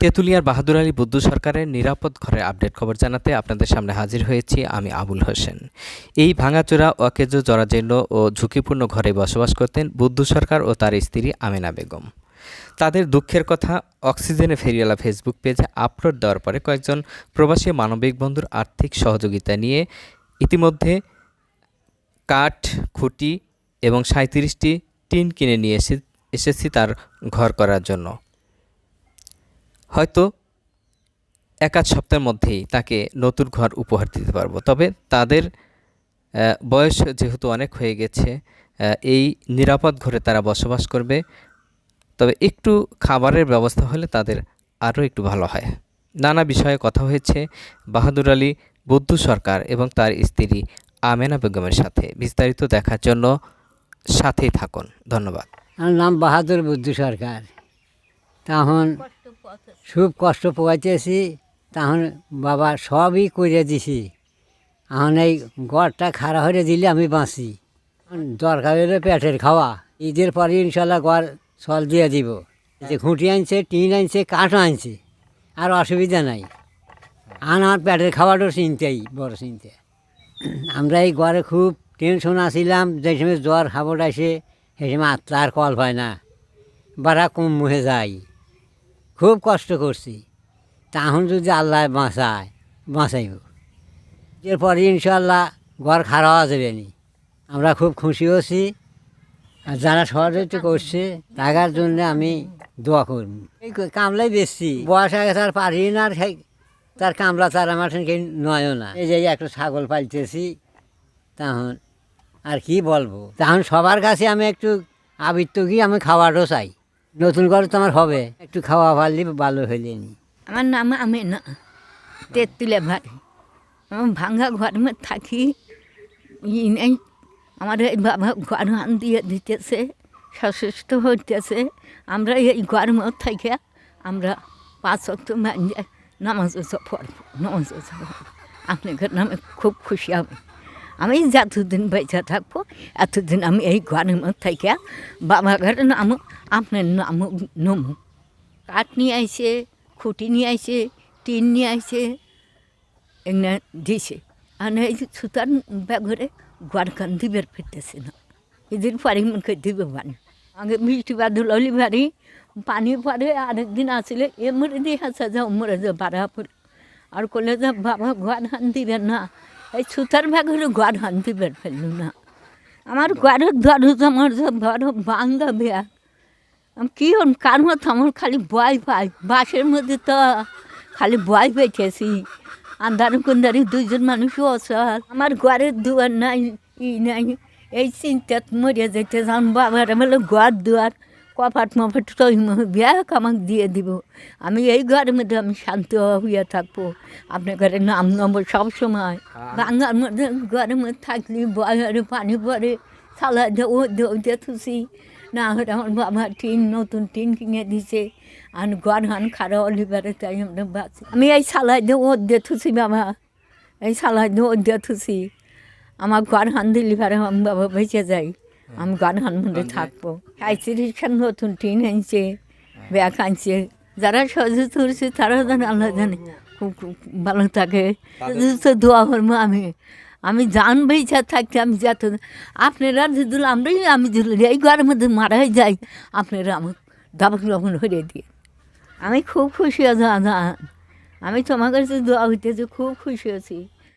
তেঁতুলিয়ার বাহাদুর আলী বুদ্ধু সরকারের নিরাপদ ঘরের আপডেট খবর জানাতে আপনাদের সামনে হাজির হয়েছি আমি আবুল হোসেন। এই ভাঙাচোরা, অকেজ, জরাজীর্ণ ও ঝুঁকিপূর্ণ ঘরে বসবাস করতেন বুদ্ধু সরকার ও তার স্ত্রী আমেনা বেগম। তাদের দুঃখের কথা অক্সিজেনে ফেরিওয়ালা ফেসবুক পেজে আপলোড দেওয়ার পরে কয়েকজন প্রবাসী মানবিক বন্ধুর আর্থিক সহযোগিতা নিয়ে ইতিমধ্যে কাঠ, খুঁটি এবং সাঁত্রিশটি টিন কিনে নিয়ে এসে, এসেছি তার ঘর করার জন্য। হয়তো এক আধ সপ্তাহের মধ্যেই তাকে নতুন ঘর উপহার দিতে পারব। তবে তাদের বয়স যেহেতু অনেক হয়ে গেছে এই নিরাপদ ঘরে তারা বসবাস করবে। তবে একটু খাবারের ব্যবস্থা হলে তাদের আরও একটু ভালো হয়। নানা বিষয়ে কথা হয়েছে। বাহাদুর আলী, বুদ্ধু সরকার এবং তার স্ত্রী আমেনা বেগমের সাথে। বিস্তারিত দেখার জন্য সাথেই থাকুন। ধন্যবাদ। আমার নাম বাহাদুর বুদ্ধু সরকার। তখন খুব কষ্ট পোয়াইতেছি তখন বাবা সবই করে দিছি। এখন এই গড়টা খাড়া হয়ে দিলে আমি বাঁচি। দরকার হলে পেটের খাওয়া। ঈদের পরে ইনশাল্লাহ গড় চল দিয়ে দিব। যে খুঁটি আনছে, টিন আনছে কাঠও আনছে, আর অসুবিধা নাই। আর আমার পেটের খাওয়াটাও চিনতেই, বড় চিনতে। আমরা এই ঘরে খুব টেনশন আসিলাম যে সময় জ্বর খাবার আসে, সেই সময় আর কল হয় না। বারা কম মুহে যাই। খুব কষ্ট করছি। তখন যদি আল্লাহ বাঁচায়, বাঁচাইব। এরপরে ইনশাল্লাহ ঘর খারাপ যাবে নি। আমরা খুব খুশি হচ্ছি আর যারা সহযোগিতা করছে টাকার জন্য আমি দোয়া করব। এই কামলাই বেশি বয়স আগে তার পারি না, আর তার কামলা তার আমার সঙ্গে নয়ও না। এই যে একটা ছাগল পালতেছি তখন আর কি বলব? তখন সবার কাছে আমি একটু আবৃত্ত কি আমি খাওয়ারও চাই। নতুন করে তো আমার হবে। একটু খাওয়া ভালো হইলে নি। আমার নাম আমি না। তেঁতুলে বাড়ি আমার ভাঙা ঘরের মধ্যে থাকি। ই নেই। আমার এই বাবা ঘর হান দিয়ে দিতেছে সশস্ত হইতেছে। আমরা এই ঘরের মধ্যে থেকে আমরা পাঁচ অক্ট নামাজ পড়ব নামাজ পড়ব। নামে খুব খুশি আমি। আমি যতদিন বেঁচে থাকব এতদিন আমি এই ঘরের মধ্যে বাবা ঘরের নাম আপনার নাম নমু কাঠ নিয়ে আইছে খুঁটি নিয়ে আইছে টিন নিয়ে আইসে এগুলো দিছে আর এই সুতার ব্যাগরে গোয়ারখান দিবের ফিরতেছে না এদের পারি মুখে দিবে পানি আগে বৃষ্টি বাদল হলি বাড়ি পানি পরে আরেকদিন আসলে এ মরে দিয়ে আসা যাও মরে যাও বাড়া আর কলে যে বাবা গোয়ার হান দিবেন না এই সুতার ব্যাগরে গোয়ার হান দিবেন ফেলল না। আমার গোয়ারের ধরো আমার বড় বাঙ্গা ব্যাগ আমি কী হন, কার মতো আমার খালি বয় পাই বাসের মধ্যে তো খালি বয় পেয়েছি আন্ধারে কুন্দারি দুইজন মানুষও অসহায় আমার ঘরের দুয়ার নাই, ই নাই, এই চিন্তাত মরে যেতে যান বাবার বলে ঘর দুয়ার। কপাট মপাট তৈ ব্যাগ আমাকে দিয়ে দিব। আমি এই ঘরের মধ্যে আমি শান্ত হইয়া থাকব। আপনার ঘরে নাম নেব সবসময়। বাংলার মধ্যে ঘরের মধ্যে থাকলি বয়ারে পানি পরে সালা ও দৌড়ে থুসি না হলে আমার বাবা টিন নতুন টিন কিনে দিছে। আর ঘর হান খারাপ অলিবারে তাই আমরা বাঁচি। আমি এই সালাই ওর দিয়ে থুসি বাবা। এই সালাই ওর দিয়ে থুসি আমার ঘর হান দিলি পারে আমি বাবা বেঁচে যাই আমি হান মধ্যে থাকব রিক্সার নতুন টিন আনছে ব্যাগ আনছে যারা সহযোগ করছে তারা জানে আল্লাহ জানে খুব ভালো থাকে তো দোয়া করব আমি আমি জান বেঁচে থাকতে আমি যত আপনারা যদি আমরাই আমি যদি এই ঘরের মধ্যে মারা যাই আপনারা আমার দাবাক রকম হয়ে দিয়ে আমি খুব খুশি আছি আমি তোমার কাছে দোয়া হইতেছে খুব খুশি আছি